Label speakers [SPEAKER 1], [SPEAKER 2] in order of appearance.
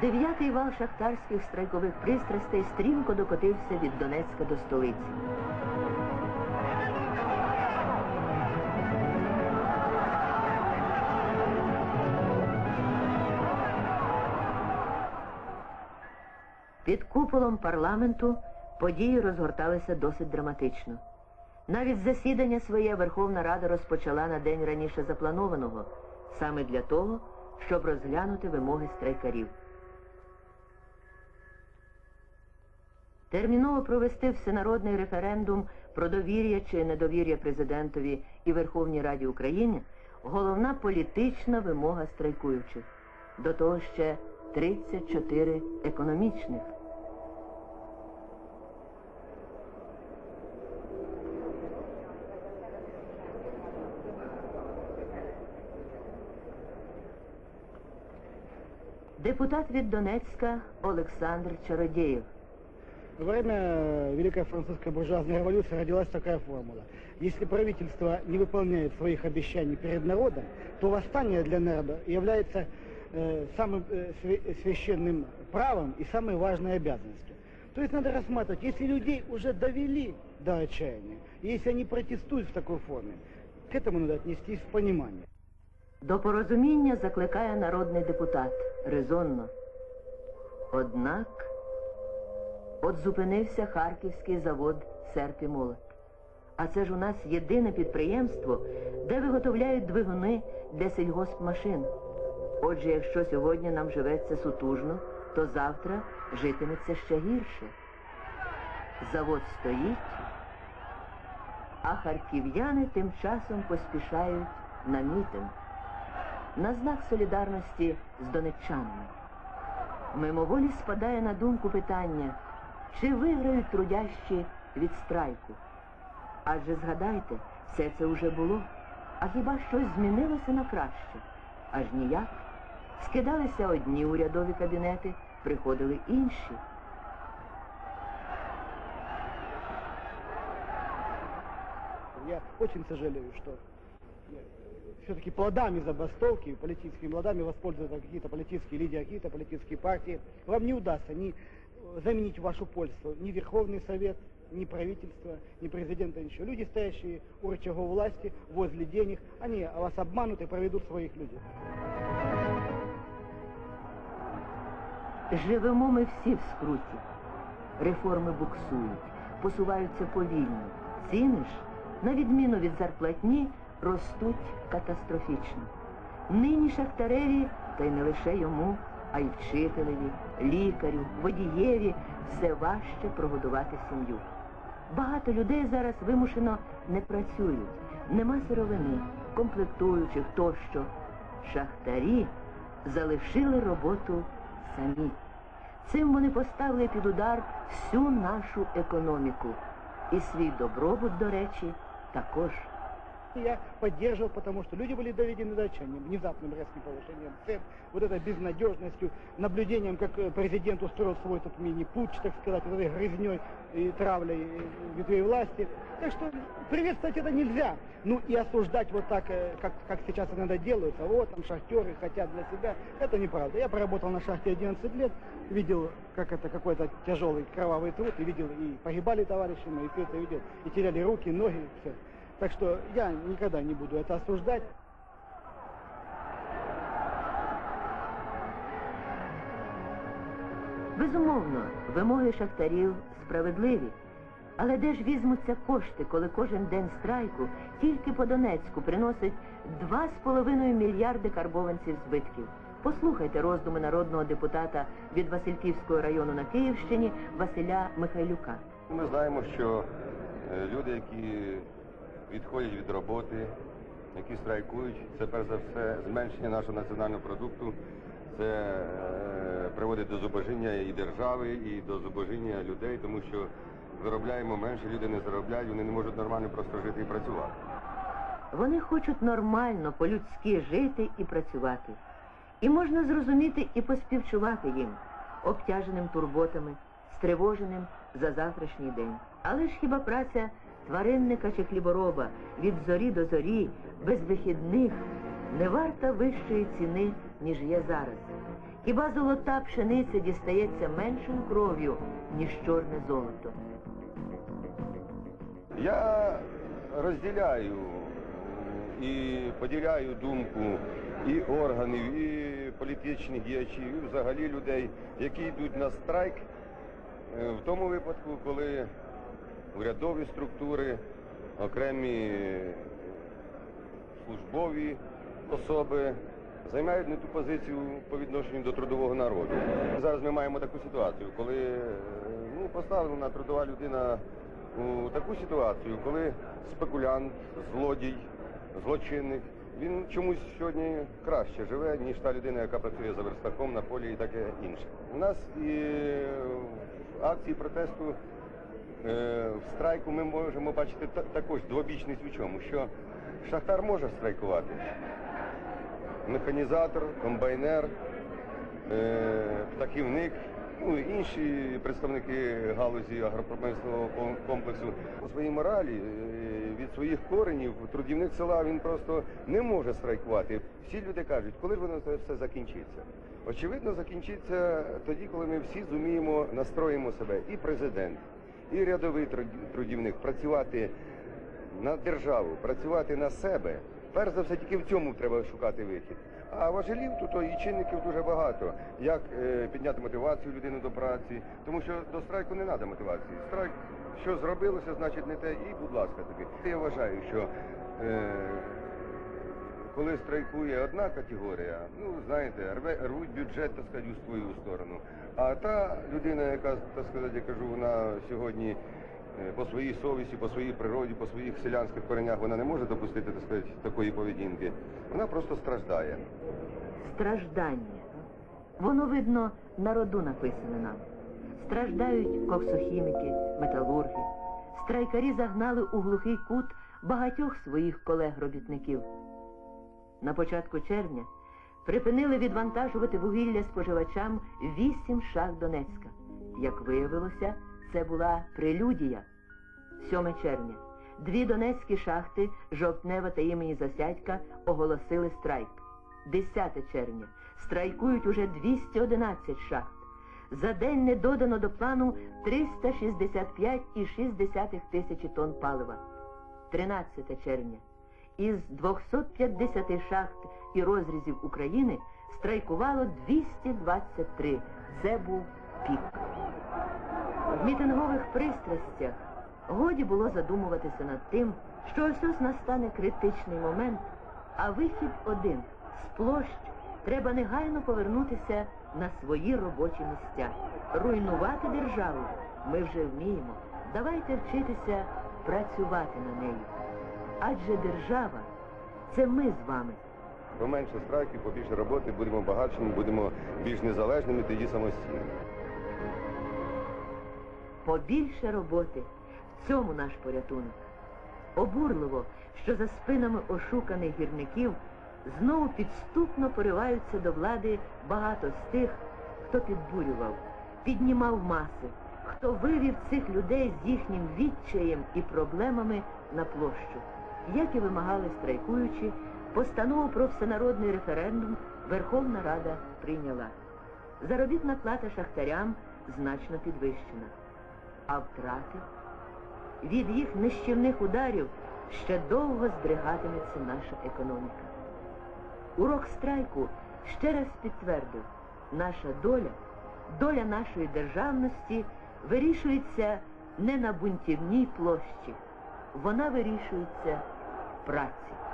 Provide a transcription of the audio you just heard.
[SPEAKER 1] Дев'ятий вал шахтарських страйкових пристрастей стрімко докотився від Донецька до столиці. Під куполом парламенту події розгорталися досить драматично. Навіть засідання своє Верховна Рада розпочала на день раніше запланованого, саме для того, щоб розглянути вимоги страйкарів. Терміново провести всенародний референдум про довір'я чи недовір'я президентові і Верховній Раді України головна політична вимога страйкуючих. До того ще 34 економічних. Депутат від Донецька Олександр Чародєєв.
[SPEAKER 2] Во время э, Великой Французской буржуазной революции родилась такая формула. Если правительство не выполняет своих обещаний перед народом, то восстание для народа является э, самым э, свя- священным правом и самой важной обязанностью. То есть надо рассматривать, если людей уже довели до отчаяния, и если они протестуют в такой форме, к этому надо отнестись в понимание.
[SPEAKER 1] До порозуміння закликає народний депутат резонно. Однак от зупинився харківський завод «Серп і молот». А це ж у нас єдине підприємство, де виготовляють двигуни для сільгоспмашин. Отже, якщо сьогодні нам живеться сутужно, то завтра житиметься ще гірше. Завод стоїть, а харків'яни тим часом поспішають на мітинг на знак солідарності з донеччанами. Мимоволі спадає на думку питання, чи виграють трудящі від страйку. Адже згадайте, все це вже було. А хіба щось змінилося на краще? Аж ніяк. Скидалися одні урядові кабінети, приходили інші.
[SPEAKER 2] Я очень сожалею, что все-таки плодами забастовки, политическими плодами воспользуются какие-то политические лидеры, какие-то политические партии. Вам не удастся ни э, заменить вашу пользу ни Верховный Совет, ни правительство, ни президента, ничего. Люди, стоящие у рычагов власти, возле денег, они вас обманут и проведут своих людей.
[SPEAKER 1] Живемо ми всі в скруті. Реформи буксують, посуваються повільно. Ціни ж, на відміну від зарплатні, ростуть катастрофічно. Нині шахтареві, та й не лише йому, а й вчителеві, лікарю, водієві все важче прогодувати сім'ю. Багато людей зараз вимушено не працюють, нема сировини, комплектуючих тощо. Шахтарі залишили роботу самі. Цим вони поставили під удар всю нашу економіку. І свій добробут, до речі, також.
[SPEAKER 2] Я поддерживал, потому что люди были доведены до отчаяния внезапным резким повышением цен, вот этой безнадежностью, наблюдением, как э, президент устроил свой тут мини-путч, так сказать, этой грызней и травлей э, ветвей власти. Так что приветствовать это нельзя. Ну и осуждать вот так, э, как, как сейчас иногда делаются, вот там шахтеры хотят для себя, это неправда. Я проработал на шахте 11 лет, видел, как это какой-то тяжелый кровавый труд, и видел, и погибали товарищи мои, все это видел, и теряли руки, ноги, все. Так что я никогда не буду это осуждать.
[SPEAKER 1] Безумовно, вимоги шахтарів справедливі. Але де ж візьмуться кошти, коли кожен день страйку тільки по Донецьку приносить 2,5 мільярди карбованців збитків? Послухайте роздуми народного депутата від Васильківського району на Київщині Василя Михайлюка.
[SPEAKER 3] Ми знаємо, що е, люди, які відходять від роботи, які страйкують, це перш за все зменшення нашого національного продукту. Це е, приводить до зубожіння і держави, і до зубожіння людей, тому що заробляємо менше, люди не заробляють, вони не можуть нормально просто жити і працювати.
[SPEAKER 1] Вони хочуть нормально, по-людськи жити і працювати. І можна зрозуміти і поспівчувати їм, обтяженим турботами, стривоженим за завтрашній день. Але ж хіба праця тваринника чи хлібороба від зорі до зорі, без вихідних, не варта вищої ціни, ніж є зараз? Хіба золота пшениця дістається меншою кров'ю, ніж чорне золото?
[SPEAKER 3] Я розділяю і поділяю думку і органів, і політичних діячів, і взагалі людей, які йдуть на страйк е, в тому випадку, коли урядові структури, окремі службові особи займають не ту позицію по відношенню до трудового народу. Зараз ми маємо таку ситуацію, коли е, ну, поставлена трудова людина у таку ситуацію, коли спекулянт, злодій, злочинник, він чомусь сьогодні краще живе, ніж та людина, яка працює за верстаком на полі і таке інше. У нас і в акції протесту в страйку ми можемо бачити та- також двобічність у чому, що шахтар може страйкувати. Механізатор, комбайнер, е, птахівник, ну інші представники галузі агропромислового комплексу у своїй моралі е, від своїх коренів трудівник села він просто не може страйкувати. Всі люди кажуть, коли ж воно все закінчиться. Очевидно, закінчиться тоді, коли ми всі зуміємо, настроїмо себе, і президент, і рядовий труд- трудівник працювати на державу, працювати на себе. Перш за все, тільки в цьому треба шукати вихід. А важелів тут і чинників дуже багато. Як е, підняти мотивацію людини до праці, тому що до страйку не треба мотивації. Страйк, що зробилося, значить не те, і будь ласка тобі. Я вважаю, що е, коли страйкує одна категорія, ну знаєте, рве, рвуть бюджет, так сказати, у свою сторону. А та людина, яка, так сказати, я кажу, вона сьогодні е, по своїй совісті, по своїй природі, по своїх селянських коренях, вона не може допустити, так сказати, такої поведінки. Вона просто страждає.
[SPEAKER 1] Страждання. Воно, видно, на роду написане нам. Страждають коксохіміки, металурги. Страйкарі загнали у глухий кут багатьох своїх колег-робітників. На початку червня припинили відвантажувати вугілля споживачам вісім шахт Донецька. Як виявилося, це була прелюдія. 7 червня. Дві донецькі шахти Жовтнева та імені Засядька оголосили страйк. 10 червня. Страйкують уже 211 шахт. За день не додано до плану 365,6 тисячі тонн палива. 13 червня. Із 250 шахт і розрізів України страйкувало 223. Це був пік. В мітингових пристрастях годі було задумуватися над тим, що ось ось настане критичний момент, а вихід один з площ треба негайно повернутися на свої робочі місця. Руйнувати державу ми вже вміємо. Давайте вчитися працювати на неї. Адже держава це ми з вами.
[SPEAKER 3] Поменше страйків, побільше роботи, будемо багатшими, будемо більш незалежними, тоді самостійно.
[SPEAKER 1] Побільше роботи. В цьому наш порятунок. Обурливо, що за спинами ошуканих гірників знову підступно пориваються до влади багато з тих, хто підбурював, піднімав маси, хто вивів цих людей з їхнім відчаєм і проблемами на площу. Як і вимагали страйкуючі, постанову про всенародний референдум Верховна Рада прийняла. Заробітна плата шахтарям значно підвищена. А втрати від їх нищівних ударів ще довго здригатиметься наша економіка. Урок страйку ще раз підтвердив, наша доля, доля нашої державності вирішується не на бунтівній площі, вона вирішується праці.